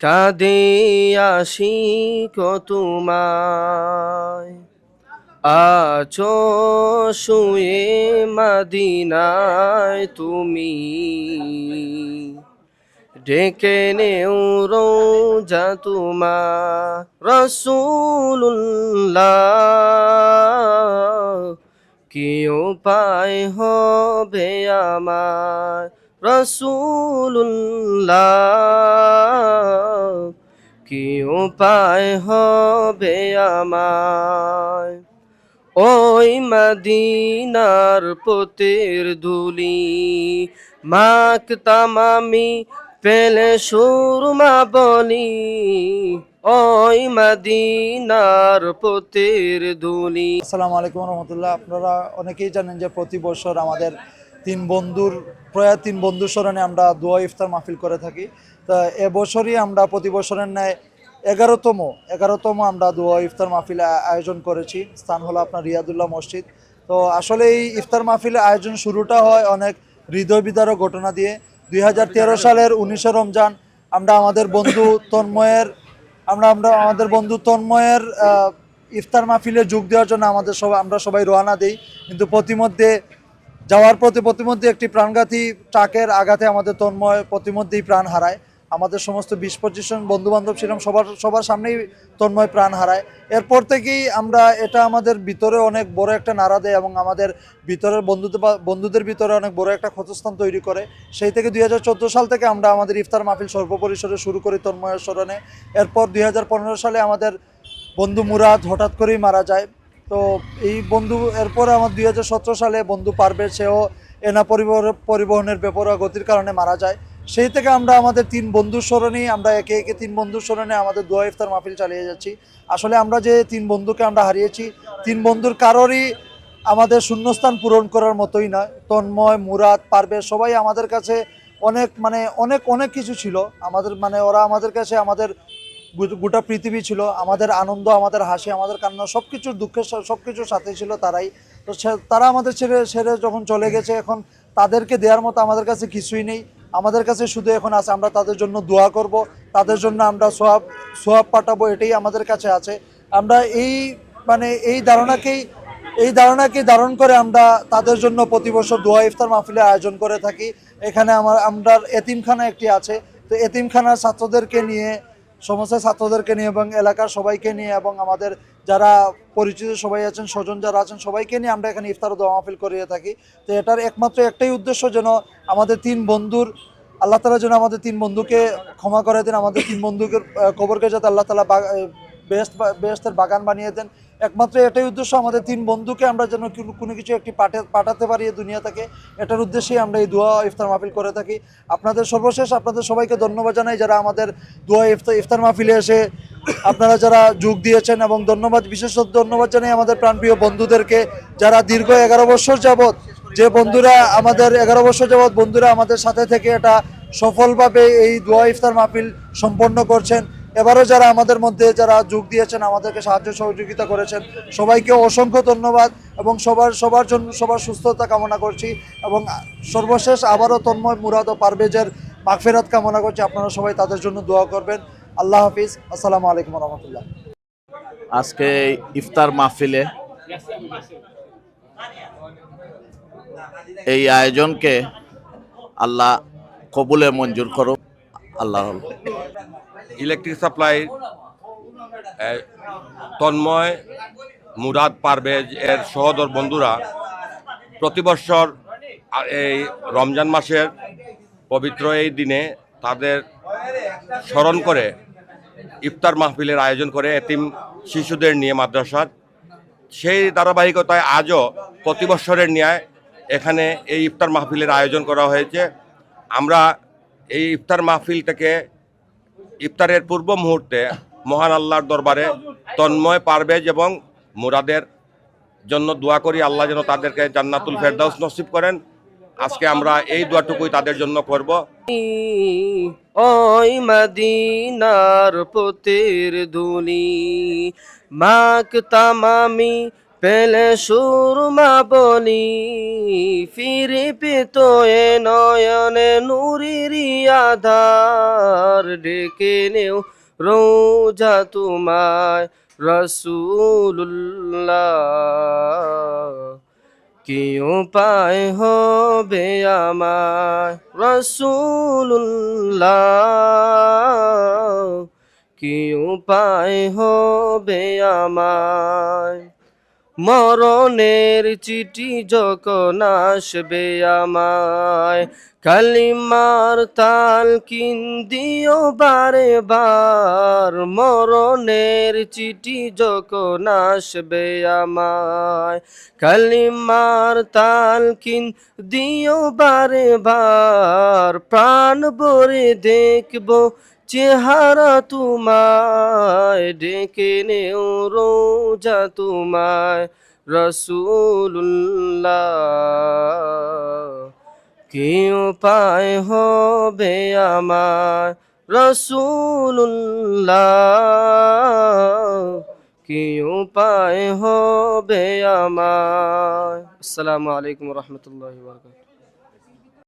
কাঁদে আসি তোমায়। আছো শুয়ে মদিনায় তুমি। ডেকে নেও রোজা তোমা রসুল্লাহ কি উপায় হবে আমার রসুল্লাহ কি উপায় হবে আমার ওই মদিনার পোতের ধুলি মাকতাম আমি পেলে সুরমা বলি। ওই মদিনার পোতের ধুলি। আসসালামু আলাইকুম রহমতুল্লাহ। আপনারা অনেকেই জানেন যে প্রতি বছর আমাদের তিন বন্ধুর, প্রয়াত তিন বন্ধুর স্মরণে আমরা দোয়া ইফতার মাহফিল করে থাকি। তা এবছরই আমরা প্রতি বছরের ন্যায় এগারোতম এগারোতম আমরা দোয়া ইফতার মাহফিল আয়োজন করেছি। স্থান হলো আপনার রিয়াদুল্লাহ মসজিদ। তো আসলে এই ইফতার মাহফিলের আয়োজন শুরুটা হয় অনেক হৃদয় বিদারক ঘটনা দিয়ে। দুই হাজার তেরো সালের উনিশে রমজান আমরা আমাদের বন্ধু তন্ময়ের, আমরা আমরা আমাদের বন্ধু তন্ময়ের ইফতার মাহফিলে যোগ দেওয়ার জন্য আমাদের সবাই আমরা সবাই রওনা দিই। কিন্তু প্রতিমধ্যে যাওয়ার পথে প্রতিমধ্যে একটি প্রাণঘাতী ট্রাকের আঘাতে আমাদের তন্ময় প্রতিমধ্যেই প্রাণ হারায়। আমাদের সমস্ত বিশ পঁচিশ জন বন্ধু বান্ধব ছিলাম, সবার সবার সামনেই তন্ময় প্রাণ হারায়। এরপর থেকেই আমরা এটা আমাদের ভিতরে অনেক বড় একটা নাড়া দেয় এবং আমাদের ভিতরের বন্ধুদের বন্ধুদের ভিতরে অনেক বড় একটা ক্ষতস্থান তৈরি করে। সেই থেকে দুই হাজার চোদ্দ সাল থেকে আমরা আমাদের ইফতার মাহফিল সর্বপরিসরে শুরু করি তন্ময়ের স্মরণে। এরপর দুই হাজার পনেরো সালে আমাদের বন্ধু মুরাদ হঠাৎ করেই মারা যায়। তো এই বন্ধু, এরপরে আমার দুই হাজার সতেরো সালে বন্ধু পারবে সেও এনা পরিবহন, পরিবহনের বেপরোয়া গতির কারণে মারা যায়। সেই থেকে আমরা আমাদের তিন বন্ধুর স্মরণেই আমরা একে একে তিন বন্ধুর স্মরণে আমাদের দোয়া ইফতার মাহফিল চালিয়ে যাচ্ছি। আসলে আমরা যে তিন বন্ধুকে আমরা হারিয়েছি, তিন বন্ধুর কারোরই আমাদের শূন্যস্থান পূরণ করার মতোই নয়। তন্ময়, মুরাদ পারবে সবাই আমাদের কাছে অনেক মানে অনেক অনেক কিছু ছিল। আমাদের মানে ওরা আমাদের কাছে আমাদের গোটা পৃথিবী ছিল, আমাদের আনন্দ, আমাদের হাসি, আমাদের কান্না সব কিছুর দুঃখের সব কিছুর সাথে ছিল তারাই। তো তারা আমাদের ছেড়ে ছেড়ে যখন চলে গেছে, এখন তাদেরকে দেওয়ার মতো আমাদের কাছে কিছুই নেই। আমাদের কাছে শুধু এখন আছে, আমরা তাদের জন্য দোয়া করব, তাদের জন্য আমরা সোয়াব সোয়াব পাঠাবো, এটাই আমাদের কাছে আছে। আমরা এই মানে এই ধারণাকেই, এই ধারণাকে ধারণ করে আমরা তাদের জন্য প্রতি বছর দোয়া ইফতার মাহফিলের আয়োজন করে থাকি। এখানে আমার, আমরা এতিমখানা একটি আছে। তো এতিমখানার ছাত্রদেরকে নিয়ে সমস্ত ছাত্রদেরকে নিয়ে এবং এলাকার সবাইকে নিয়ে এবং আমাদের যারা পরিচিত সবাই আছেন, স্বজন যারা আছেন, সবাইকে নিয়ে আমরা এখানে ইফতার দোয়া মাহফিল করিয়ে থাকি। তো এটার একমাত্র একটাই উদ্দেশ্য যেন আমাদের তিন বন্ধুর, আল্লাহ তালা যেন আমাদের তিন বন্ধুকে ক্ষমা করে দেন, আমাদের তিন বন্ধুকে কবরকে যাতে আল্লাহ তালা বেস্ট বেস্টের বাগান বানিয়ে দেন। একমাত্র এটাই উদ্দেশ্য, আমাদের তিন বন্ধুকে আমরা যেন কোনো- কিছু একটি পাঠে পাঠাতে পারি এই দুনিয়া থেকে এটার উদ্দেশ্যেই আমরা এই দোয়া ইফতার মাহফিল করে থাকি। আপনাদের সর্বশেষ আপনাদের সবাইকে ধন্যবাদ জানাই যারা আমাদের দোয়া ইফতার ইফতার মাহফিলে এসে আপনারা যারা যোগ দিয়েছেন এবং ধন্যবাদ, বিশেষ ধন্যবাদ জানাই আমাদের প্রাণপ্রিয় বন্ধুদেরকে যারা দীর্ঘ এগারো বছর যাবৎ যে বন্ধুরা আমাদের এগারো বছর যাবৎ বন্ধুরা আমাদের সাথে থেকে এটা সফলভাবে এই দোয়া ইফতার মাহফিল সম্পন্ন করছেন। এবারও যারা আমাদের মধ্যে যারা যোগ দিয়েছেন, আমাদেরকে সাহায্য সহযোগিতা করেছেন, সবাইকে অসংখ্য ধন্যবাদ এবং সবার সবার জন্য, সবার সুস্থতা কামনা করছি এবং সর্বশেষ আবারও তন্ময় মুরাদ ও পারভেজের মাগফেরাত কামনা করছি। আপনারা সবাই তাদের জন্য দোয়া করবেন। আল্লাহ হাফিজ। আসসালামু আলাইকুম রহমতুল্লাহ। আজকে ইফতার মাহফিলে এই আয়োজনকে আল্লাহ কবুলে মঞ্জুর করুক। আল্লাহ ইলেকট্রিক সাপ্লাই তন্ময় মুরাদ পারভেজ এর সহদর বন্ধুরা। প্রতি বছর এই রমজান মাসের পবিত্র এই দিনে তাদের স্মরণ করে ইফতার মাহফিলের আয়োজন করে এতিম শিশুদের নিয়ে মাদ্রাসার। সেই ধারাবাহিকতায় আজও প্রতি বছরের ন্যায় এখানে এই ইফতার মাহফিলের আয়োজন করা হয়েছে। আমরা এই ইফতার মাহফিল থেকে ইফতারের পূর্ব মুহূর্তে মহান আল্লাহর দরবারে তন্ময় পারভেজ এবং মুরাদের জন্য দোয়া করি আল্লাহ যেন তাদেরকে জান্নাতুল ফেরদাউস নসিব করেন। আজকে আমরা এই দোয়াটুকুই তাদের জন্য করব। ওই মদিনার পোতের ধুলি মাকতাম আমি পেলে সুরমা বলি ফিরে পেত এ নয়নে নুরিরি আধার ডেকে নেও রোজা তোমায় রসুল্লাহ কি উপায় হবে আমার রসুল্লাহ কি উপায় হবে আমার মরণের চিঠি যখন আসবে আমায়, কালিমার তাল কিন দিও বারে বার মরণের চিঠি যখন আসবে আমায়, কালিমার তাল কিন দিও বারে বার প্রাণ ভরে দেখব চেহারা তোমায় ডেকে নেও, রোজা তোমায় রসুল্লাহ কি পায় হবে আমার রসুল্লাহ কি পায় হবে আমার। আসসালামু আলাইকুম রহমতুল্লাহ বরকাত